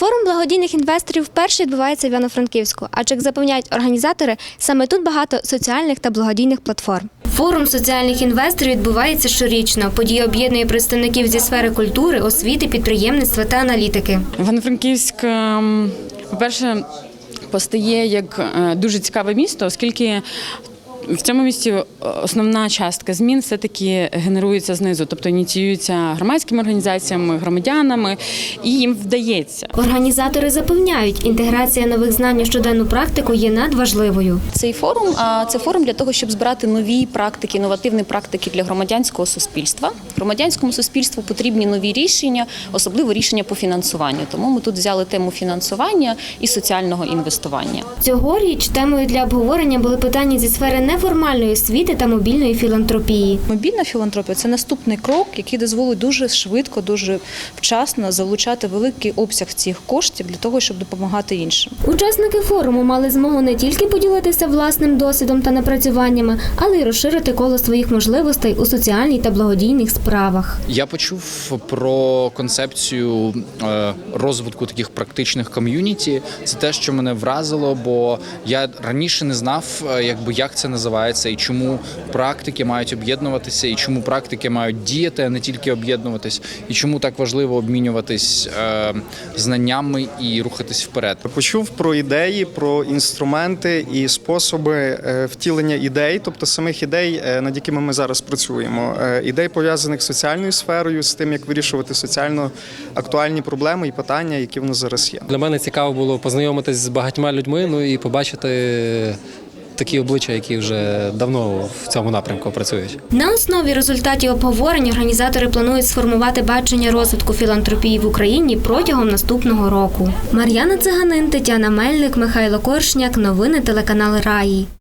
Форум благодійних інвесторів вперше відбувається в Івано-Франківську, адже, як запевняють організатори, саме тут багато соціальних та благодійних платформ. Форум соціальних інвесторів відбувається щорічно. Подія об'єднує представників зі сфери культури, освіти, підприємництва та аналітики. Івано-Франківськ, ем, по-перше, постає як е, дуже цікаве місто, оскільки в цьому місті е, основна частка змін все-таки генерується знизу, тобто ініціюється громадськими організаціями, громадянами, і їм вдається. Організатори запевняють, інтеграція нових знань у щоденну практику є надважливою. Цей форум а це форум для того, щоб збирати нові практики, інновативні практики для громадянського суспільства. Громадянському суспільству потрібні нові рішення, особливо рішення по фінансуванню. Тому ми тут взяли тему фінансування і соціального інвестування. Цьогоріч темою для обговорення були питання зі сфери неформальної освіти та мобільної філантропії. Мобільна філантропія це наступний крок, який дозволить дуже швидко, дуже вчасно залучати великий обсяг цих коштів для того, щоб допомагати іншим. Учасники форуму мали змогу не тільки поділитися власним досвідом та напрацюваннями, але й розширити коло своїх можливостей у соціальній та благодійних справах. Я почув про концепцію е, розвитку таких практичних ком'юніті. Це те, що мене вразило, бо я раніше не знав, е, якби як це називається, і чому практики мають об'єднуватися, і чому практики мають діяти, а не тільки об'єднуватись, і чому так важливо обмінюватись е, знаннями і рухатись вперед. Почув про ідеї, про інструменти і способи е, втілення ідей, тобто самих ідей, е, над якими ми зараз працюємо. Е, Ідей пов'язаних з соціальною сферою, з тим, як вирішувати соціально актуальні проблеми і питання, які в нас зараз є. Для мене цікаво було познайомитись з багатьма людьми, ну і побачити такі обличчя, які вже давно в цьому напрямку працюють. На основі результатів обговорень організатори планують сформувати бачення розвитку філантропії в Україні протягом наступного року. Мар'яна Циганин, Тетяна Мельник, Михайло Коршняк. Новини телеканал Раї.